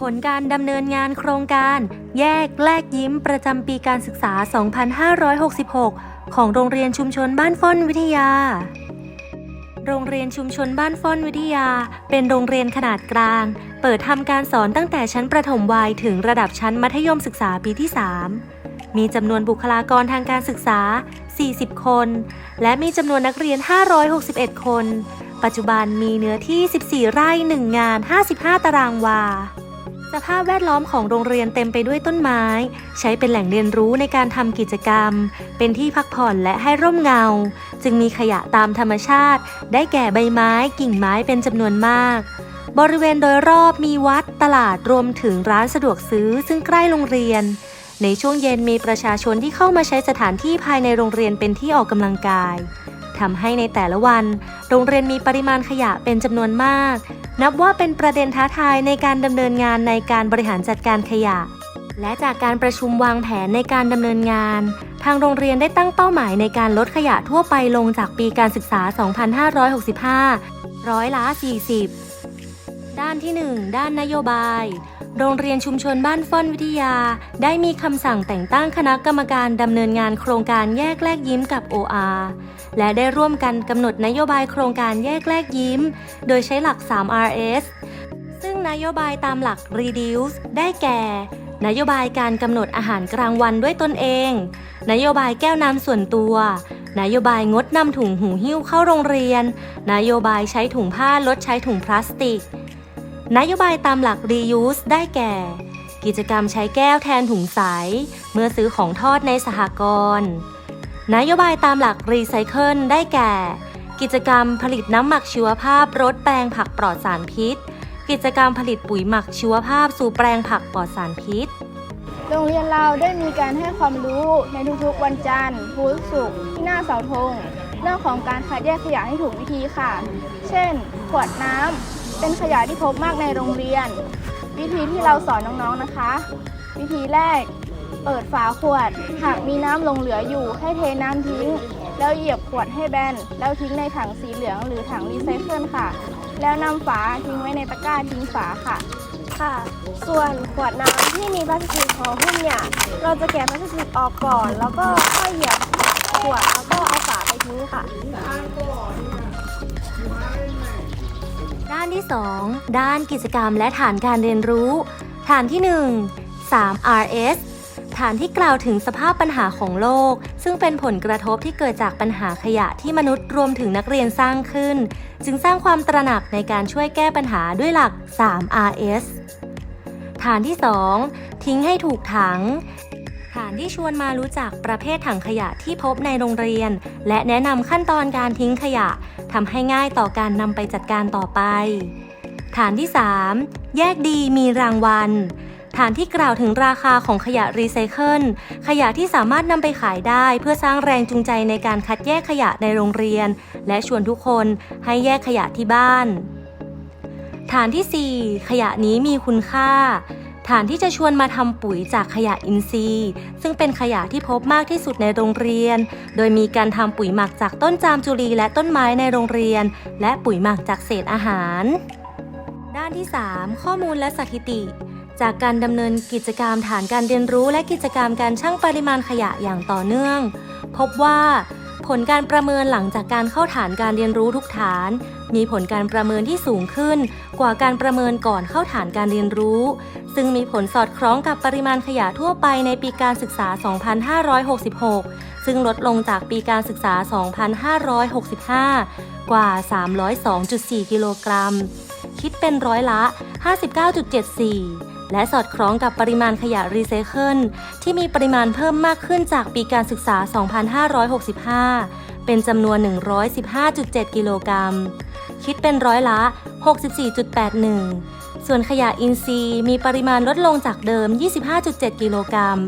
ผลการดำเนินงานโครงการ แยกแลกยิ้มประจำปีการศึกษา 2566 ของโรงเรียนชุมชนบ้านฟ้อนวิทยา โรงเรียนชุมชนบ้านฟ้อนวิทยา เป็นโรงเรียนขนาดกลาง เปิดทำการสอนตั้งแต่ชั้นประถมวัยถึงระดับชั้นมัธยมศึกษาปีที่ 3 มีจำนวนบุคลากรทางการศึกษา 40 คน และมีจำนวนนักเรียน 561 คน ปัจจุบันมีเนื้อที่ 14 ไร่ 1 งาน 55 ตารางวา สภาพแวดล้อมของโรงเรียนเต็มไปด้วยต้นไม้ ใช้เป็นแหล่งเรียนรู้ในการทำกิจกรรม เป็นที่พักผ่อนและให้ร่มเงา จึงมีขยะตามธรรมชาติ ได้แก่ใบไม้กิ่งไม้เป็นจำนวนมาก บริเวณโดยรอบมีวัดตลาดรวมถึงร้านสะดวกซื้อซึ่งใกล้โรงเรียน ในช่วงเย็นมีประชาชนที่เข้ามาใช้สถานที่ภายในโรงเรียนเป็นที่ออกกำลังกาย ทำให้ในแต่ละวัน โรงเรียนมีปริมาณขยะเป็นจำนวนมาก นับว่าเป็นประเด็นท้าทายในการดำเนินงานในการบริหารจัดการขยะ และจากการประชุมวางแผนในการดำเนินงาน ทางโรงเรียนได้ตั้งเป้าหมายในการลดขยะทั่วไปลงจากปีการศึกษา 2565 ร้อยละ 40 ด้านที่ 1 ด้านนโยบาย โรงเรียนชุมชนบ้านฟ้อนวิทยา ได้มีคำสั่งแต่งตั้งคณะกรรมการดำเนินงานโครงการแยกแลกยิ้มกับ OR และได้ร่วมกันกำหนดนโยบายโครงการแยกแลกยิ้ม โดยใช้หลัก 3RS ซึ่งนโยบายตามหลัก Reduce ได้แก่ นโยบายการกำหนดอาหารกลางวันด้วยตนเอง นโยบายแก้วน้ำส่วนตัวนโยบายงดนำถุงหูหิ้วเข้าโรงเรียน นโยบายใช้ถุงผ้าลดใช้ถุงพลาสติก นโยบายตามหลัก reuse ได้แก่ กิจกรรมใช้แก้วแทนถุงใส เมื่อซื้อของทอดในสหกรณ์นโยบายตามหลัก recycle ได้แก่ กิจกรรมผลิตน้ำหมักชีวภาพรดแปลงผักปลอดสารพิษ กิจกรรมผลิตปุ๋ยหมักชีวภาพสู่แปลงผักปลอดสารพิษ โรงเรียนเราได้มีการให้ความรู้ในทุกๆ วันจันทร์พุธศุกร์ที่หน้าเสาธงเรื่องของการคัดแยกขยะให้ถูกวิธีค่ะ เช่น ขวดน้ำ เป็นขยะที่พบมากในโรงเรียน วิธีที่เราสอนน้องๆนะคะ วิธีแรก เปิดฝาขวด หากมีน้ำหลงเหลืออยู่ให้เทน้ำทิ้ง แล้วเหยียบขวดให้แบน แล้วทิ้งในถังสีเหลืองหรือถังรีไซเคิลค่ะ แล้วนำฝาทิ้งไว้ในตะกร้าทิ้งฝาค่ะค่ะ ส่วนขวดน้ำที่มีพลาสติกห่อหุ้มเนี่ย เราจะแกะพลาสติกออกก่อน แล้วก็ค่อยเหยียบขวดแล้วก็เอาฝาไปทิ้งค่ะานที่ 2 ด้านกิจกรรมและฐานการเรียนรู้ ฐานที่ 1 3RS ฐานที่กล่าวถึงสภาพปัญหาของโลก ซึ่งเป็นผลกระทบที่เกิดจากปัญหาขยะที่มนุษย์รวมถึงนักเรียนสร้างขึ้น จึงสร้างความตระหนักในการช่วยแก้ปัญหาด้วยหลัก 3RS ฐานที่ 2 ทิ้งให้ถูกถัง ฐานที่ชวนมารู้จักประเภทถังขยะที่พบในโรงเรียน และแนะนำขั้นตอนการทิ้งขยะทำให้ง่ายต่อการนำไปจัดการต่อไป ฐานที่ 3 แยกดีมีรางวัลฐานที่กล่าวถึงราคาของขยะรีไซเคิล ขยะที่สามารถนำไปขายได้เพื่อสร้างแรงจูงใจในการคัดแยกขยะในโรงเรียน และชวนทุกคนให้แยกขยะที่บ้าน ฐานที่ 4 ขยะนี้มีคุณค่า ฐานที่จะชวนมาทำปุ๋ยจากขยะอินทรีย์ ซึ่งเป็นขยะที่พบมากที่สุดในโรงเรียน โดยมีการทำปุ๋ยหมักจากต้นจามจุลีและต้นไม้ในโรงเรียน และปุ๋ยหมักจากเศษอาหาร ด้านที่ 3 ข้อมูลและสถิติ จากการดำเนินกิจกรรมฐานการเรียนรู้และกิจกรรมการชั่งปริมาณขยะอย่างต่อเนื่อง พบว่า ผลการประเมินหลังจากการเข้าฐานการเรียนรู้ทุกฐาน มีผลการประเมินที่สูงขึ้น กว่าการประเมินก่อนเข้าฐานการเรียนรู้ ซึ่งมีผลสอดคล้องกับปริมาณขยะทั่วไปในปีการศึกษา 2566 ซึ่งลดลงจากปีการศึกษา 2565 กว่า 302.4 กิโลกรัม คิดเป็นร้อยละ 59.74 และสอดคล้องกับปริมาณขยะรีไซเคิลที่มีปริมาณเพิ่มมากขึ้นจากปีการศึกษา 2565 เป็นจำนวน 115.7 กิโลกรัม คิดเป็นร้อยละ 64.81 ส่วนขยะอินทรีย์มีปริมาณลดลงจากเดิม 25.7 กิโลกรัม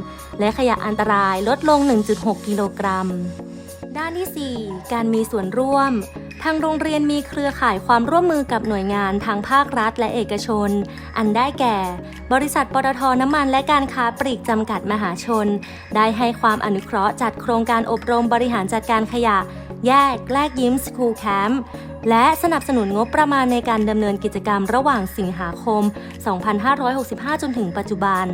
และขยะอันตรายลดลง 1.6 กิโลกรัม ด้านที่ 4 การมีส่วนร่วม ทางโรงเรียนมีเครือข่ายความร่วมมือกับหน่วยงานทางภาครัฐและเอกชน อันได้แก่ บริษัทปตทน้ำมันและการค้าปลีกจำกัดมหาชน ได้ให้ความอนุเคราะห์จัดโครงการอบรมบริหารจัดการขยะ แยกแลกยิ้มสคูลแคมป์และสนับสนุนงบประมาณในการดำเนินกิจกรรมระหว่างสิงหาคม 2565 จนถึงปัจจุบัน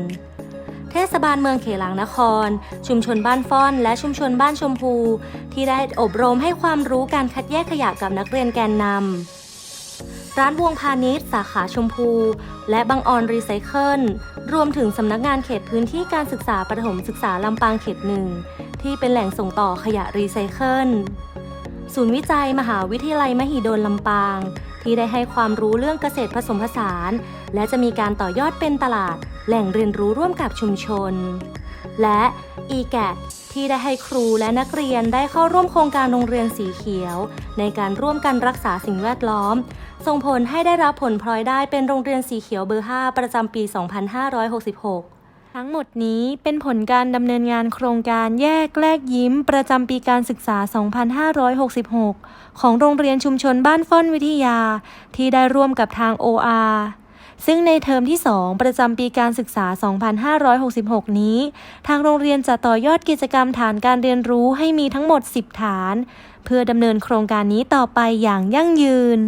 เทศบาลเมืองเขลางนคร ชุมชนบ้านฟ้อน และชุมชนบ้านชมพู ที่ได้อบรมให้ความรู้การคัดแยกขยะกับนักเรียนแกนนำร้านวงพาณิชย์ สาขาชมพู และบางออนรีไซเคิลรวมถึงสำนักงานเขตพื้นที่การศึกษาประถมศึกษาลำปางเขตหนึ่งที่เป็นแหล่งส่งต่อขยะรีไซเคิลศูนย์วิจัยมหาวิทยาลัยมหิดลลำปาง ที่ได้ให้ความรู้เรื่องเกษตรผสมผสาน และจะมีการต่อยอดเป็นตลาด แหล่งเรียนรู้ร่วมกับชุมชน และ e g a t ที่ได้ให้ครูและนักเรียนได้เข้าร่วมโครงการโรงเรียนสีเขียว ในการร่วมกันรักษาสิ่งแวดล้อม ส่งผลให้ได้รับผลพลอยได้เป็นโรงเรียนสีเขียวเบอร์ 5 ประจำปี 2566ทั้งหมดนี้เป็นผลการดำเนินงานโครงการแยกแลกยิ้ม ประจำปีการศึกษา 2566 ของโรงเรียนชุมชนบ้านฟ้อนวิทยา ที่ได้ร่วมกับทาง OR ซึ่งในเทอมที่ 2 ประจำปีการศึกษา 2566 นี้ ทางโรงเรียนจะต่อยอดกิจกรรมฐานการเรียนรู้ให้มีทั้งหมด 10 ฐาน เพื่อดำเนินโครงการนี้ต่อไปอย่างยั่งยืน